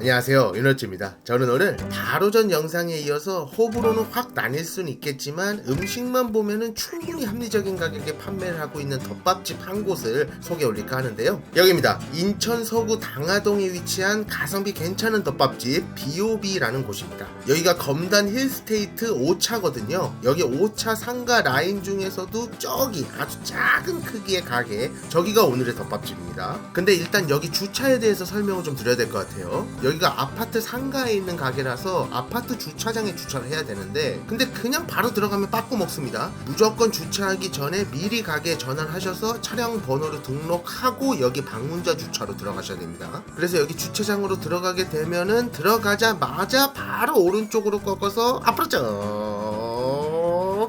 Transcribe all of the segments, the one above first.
안녕하세요 윤호찌입니다. 저는 오늘 바로 전 영상에 이어서 호불호는 확 나뉠 수는 있겠지만 음식만 보면은 충분히 합리적인 가격에 판매를 하고 있는 덮밥집 한 곳을 소개 올릴까 하는데요. 여기입니다. 인천 서구 당하동에 위치한 가성비 괜찮은 덮밥집 B.O.B라는 곳입니다. 여기가 검단 힐스테이트 5차거든요. 여기 5차 상가 라인 중에서도 저기 아주 작은 크기의 가게 저기가 오늘의 덮밥집입니다. 근데 일단 여기 주차에 대해서 설명을 좀 드려야 될 것 같아요 여기가 아파트 상가에 있는 가게라서 아파트 주차장에 주차를 해야 되는데 근데 그냥 바로 들어가면 빠꾸 먹습니다. 무조건 주차하기 전에 미리 가게에 전화를 하셔서 차량 번호를 등록하고 여기 방문자 주차로 들어가셔야 됩니다. 그래서 여기 주차장으로 들어가게 되면은 들어가자마자 바로 오른쪽으로 꺾어서 앞으로 쭉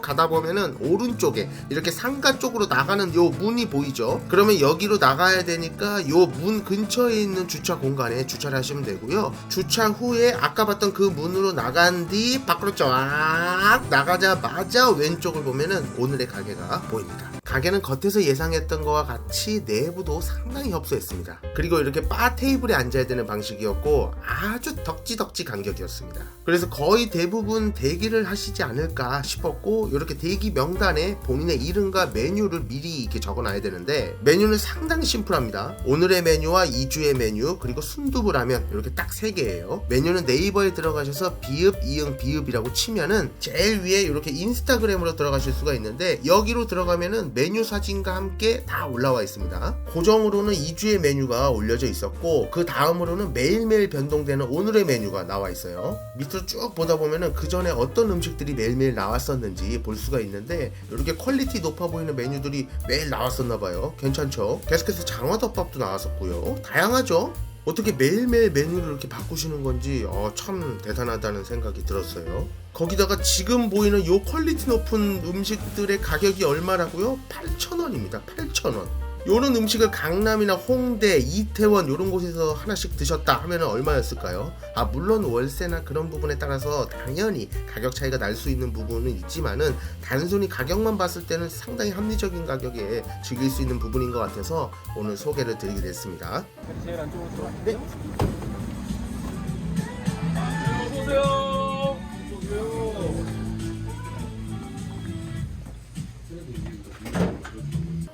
가다 보면은 오른쪽에 이렇게 상가 쪽으로 나가는 요 문이 보이죠? 그러면 여기로 나가야 되니까 요 문 근처에 있는 주차 공간에 주차를 하시면 되고요. 주차 후에 아까 봤던 그 문으로 나간 뒤 밖으로 쫙 나가자마자 왼쪽을 보면은 오늘의 가게가 보입니다. 가게는 겉에서 예상했던 것과 같이 내부도 상당히 협소했습니다. 그리고 이렇게 바 테이블에 앉아야 되는 방식이었고 아주 덕지덕지 간격이었습니다. 그래서 거의 대부분 대기를 하시지 않을까 싶었고 이렇게 대기 명단에 본인의 이름과 메뉴를 미리 이렇게 적어놔야 되는데 메뉴는 상당히 심플합니다. 오늘의 메뉴와 2주의 메뉴 그리고 순두부 라면 이렇게 딱세 개예요. 메뉴는 네이버에 들어가셔서 비읍 이응 비읍이라고 치면은 제일 위에 이렇게 인스타그램으로 들어가실 수가 있는데 여기로 들어가면은 메뉴 사진과 함께 다 올라와 있습니다. 고정으로는 2주의 메뉴가 올려져 있었고 그 다음으로는 매일매일 변동되는 오늘의 메뉴가 나와 있어요. 밑으로 쭉 보다 보면은 그 전에 어떤 음식들이 매일매일 나왔었는지 볼 수가 있는데 이렇게 퀄리티 높아 보이는 메뉴들이 매일 나왔었나 봐요. 괜찮죠? 계속해서 장어덮밥도 나왔었고요. 다양하죠? 어떻게 매일매일 메뉴를 이렇게 바꾸시는 건지 어, 참 대단하다는 생각이 들었어요. 거기다가 지금 보이는 요 퀄리티 높은 음식들의 가격이 얼마라고요? 8,000원입니다. 8,000원. 요런 음식을 강남이나 홍대, 이태원 요런 곳에서 하나씩 드셨다 하면 얼마였을까요? 아 물론 월세나 그런 부분에 따라서 당연히 가격 차이가 날 수 있는 부분은 있지만은 단순히 가격만 봤을 때는 상당히 합리적인 가격에 즐길 수 있는 부분인 것 같아서 오늘 소개를 드리게 됐습니다. 제일 안쪽으로 또 네.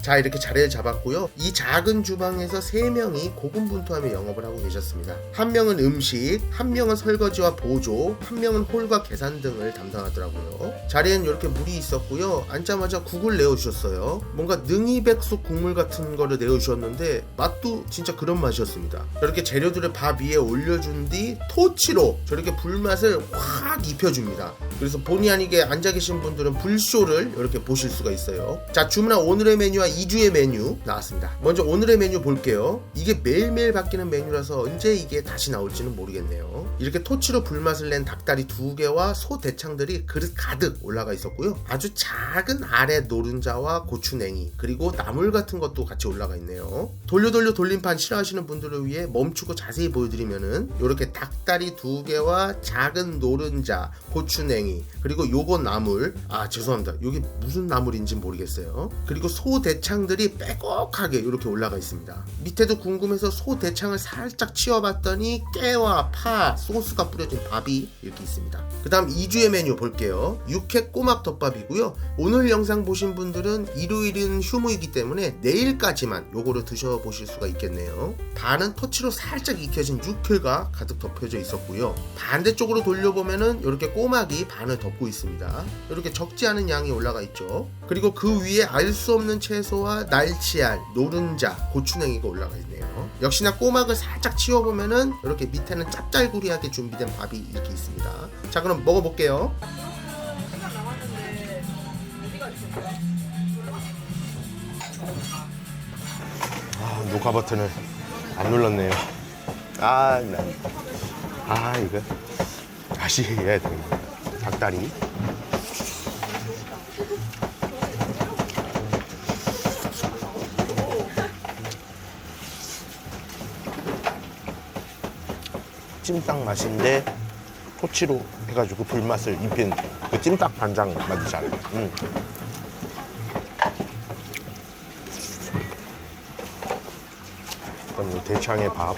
자 이렇게 자리를 잡았고요. 이 작은 주방에서 세 명이 고군분투하며 영업을 하고 계셨습니다. 한 명은 음식, 한 명은 설거지와 보조, 한 명은 홀과 계산 등을 담당하더라고요. 자리엔 이렇게 물이 있었고요. 앉자마자 국을 내어주셨어요. 뭔가 능이백숙 국물 같은 거를 내어주셨는데 맛도 진짜 그런 맛이었습니다. 이렇게 재료들을 밥 위에 올려준 뒤 토치로 저렇게 불맛을 확 입혀줍니다. 그래서 본의 아니게 앉아 계신 분들은 불쇼를 이렇게 보실 수가 있어요. 자 주문한 오늘의 메뉴와 2주의 메뉴 나왔습니다. 먼저 오늘의 메뉴 볼게요. 이게 매일매일 바뀌는 메뉴라서 언제 이게 다시 나올지는 모르겠네요. 이렇게 토치로 불맛을 낸 닭다리 두 개와 소 대창들이 그릇 가득 올라가 있었고요. 아주 작은 아래 노른자와 고추냉이 그리고 나물 같은 것도 같이 올라가 있네요. 돌려 돌려 돌림판 싫어하시는 분들을 위해 멈추고 자세히 보여드리면은 이렇게 닭다리 두 개와 작은 노른자, 고추냉이 그리고 요거 나물 아 죄송합니다. 이게 무슨 나물인지 모르겠어요. 그리고 소 대창들이 빼곡하게 이렇게 올라가 있습니다. 밑에도 궁금해서 소 대창을 살짝 치워봤더니 깨와 파, 소스가 뿌려진 밥이 이렇게 있습니다. 그 다음 2주의 메뉴 볼게요. 육회 꼬막 덮밥이고요. 오늘 영상 보신 분들은 일요일은 휴무이기 때문에 내일까지만 요거를 드셔보실 수가 있겠네요. 반은 터치로 살짝 익혀진 육회가 가득 덮여져 있었고요. 반대쪽으로 돌려보면은 이렇게 꼬막이 반을 덮고 있습니다. 이렇게 적지 않은 양이 올라가 있죠. 그리고 그 위에 알 수 없는 채소와 날치알, 노른자, 고추냉이가 올라가 있네요. 역시나 꼬막을 살짝 치워보면은 이렇게 밑에는 짭짤구리하게 준비된 밥이 이렇게 있습니다. 자 그럼 먹어볼게요. 아, 녹화 버튼을 안 눌렀네요. 아, 난. 아, 이거. 다시 해야 되겠네. 닭다리. 찜닭 맛인데 토치로 해가지고 불맛을 입힌 그 찜닭 간장 맛이잖아요. 음. 그다음 이 대창의 밥.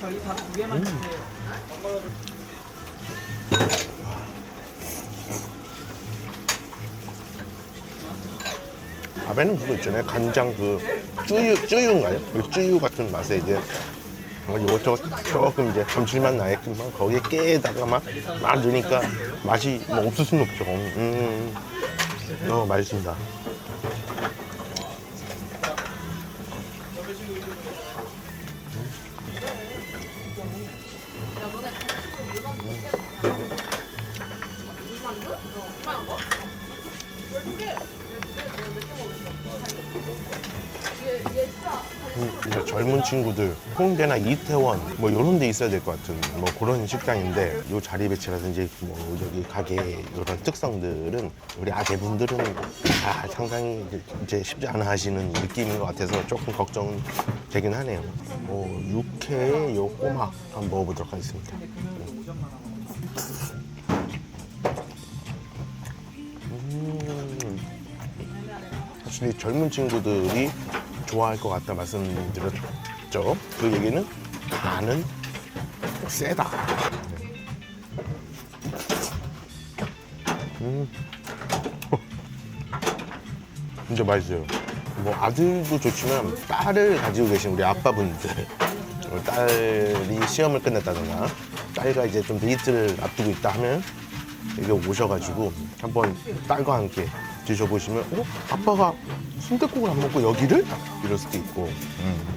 닭두 개만 주세요. 밥에는 그거 있잖아요. 간장 그 쯔유 쯔유인가요? 그 쯔유 같은 맛에 이제 뭐 이것저것 조금 이제 감칠맛 나겠지만 거기에 깨에다가 막, 막 넣으니까 맛이 뭐 없을 수는 없죠. 음, 어 맛있습니다. 젊은 친구들 홍대나 이태원 뭐 이런 데 있어야 될 것 같은 뭐 그런 식당인데 요 자리 배치라든지 뭐 여기 가게 이런 특성들은 우리 아재분들은 다 상당히 이제- 쉽지 않아 하시는 느낌인 것 같아서 조금 걱정은 되긴 하네요. 뭐 육회에 요 꼬막 한번 먹어보도록 하겠습니다. 음. 확실히 젊은 친구들이 좋아할 것 같다 말씀드렸죠. 그 얘기는 간은 세다. 음. 진짜 맛있어요. 뭐 아들도 좋지만 딸을 가지고 계신 우리 아빠분들 어, 딸이 시험을 끝냈다거나 딸과 이제 좀 데이트를 앞두고 있다 하면 여기 오셔가지고 한번 딸과 함께 드셔보시면 어? 아빠가 순댓국을 안 먹고 여기를? 이럴 수도 있고 음.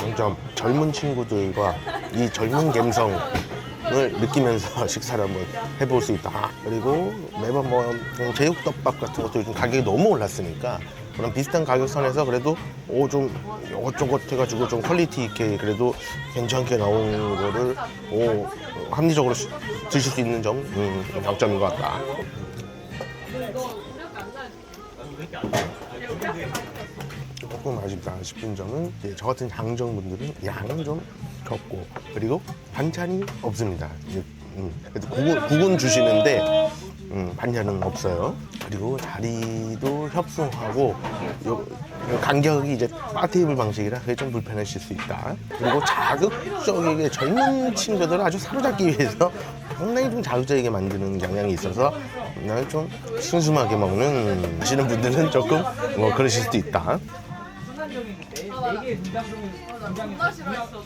진짜 젊은 친구들과 이 젊은 감성을 느끼면서 식사를 한번 해볼 수 있다. 그리고 매번 뭐 제육덮밥 같은 것도 요즘 가격이 너무 올랐으니까 그런 비슷한 가격선에서 그래도 오좀 이것저것 해가지고 좀 퀄리티 있게 그래도 괜찮게 나온 거를 오 합리적으로 시- 드실 수 있는 점 음, 장점인 것 같다. 조금 아쉽다 싶은 점은 이제 저 같은 장정분들은 양은 좀 적고 그리고 반찬이 없습니다. 이제, 음, 국은, 국은 주시는데 음, 반찬은 없어요. 그리고 자리도 협소하고 요, 요 간격이 이제 바 테이블 방식이라 그게 좀 불편하실 수 있다. 그리고 자극적이게 젊은 친구들을 아주 사로잡기 위해서 상당히 좀 자극적이게 만드는 경향이 있어서 나는 좀 순수하게 먹는 하시는 분들은 조금 뭐 그러실 수도 있다. 네개 중요하고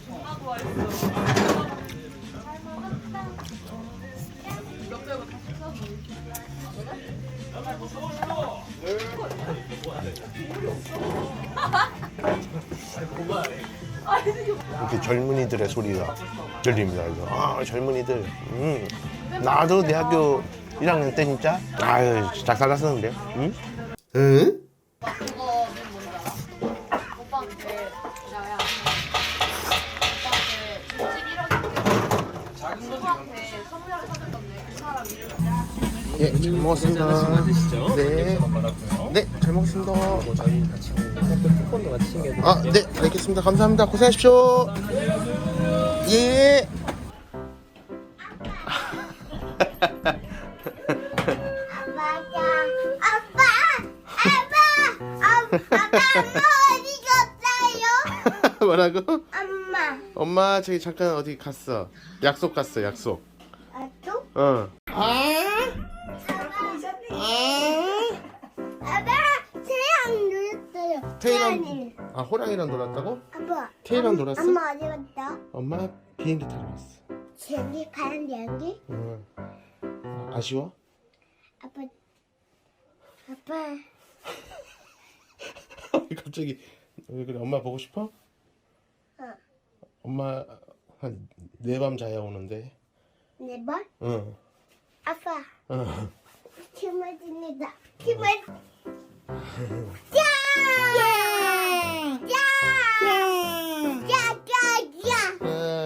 이렇게 젊은이들의 소리가 들립니다. 그래서 아 젊은이들, 음, 나도 대학교 1학년 때 진짜? 아유 잘 살았었는데, 응? 응? 그거는 뭔지 알아? 오빠한테 야야 오빠한테 21억 친구한테 선물을 사줄 건데 그 사람 이름을 예, 잘 먹었습니다. 드시죠? 네. 네, 잘 먹었습니다. 저희 같이 쿠폰도 같이 챙겨드릴게요. 아, 네, 알겠습니다. 감사합니다. 고생하십시오. 예. 맞아. 아빠! 아빠! 아빠! 아빠 어디 갔어요? 뭐라고? 엄마. 저기 잠깐 어디 갔어. 약속 갔어, 약속. 아, 또? 어. 아빠! 태양 놀았어요. 태희랑 아 호랑이랑 놀았다고? 아빠. 태희랑 엄- 놀았어? 엄마 어디 갔다? 엄마 비행기 타러 갔어. 저기 가는 여기? 응. 아쉬워? 아빠. 아빠. 갑자기 왜 그래? 엄마 보고 싶어? 어. 엄마 한 네 밤 자야 오는데. 네 번? 응. 아빠. 어. 키맞습니다. 키맞. 짠! 짠!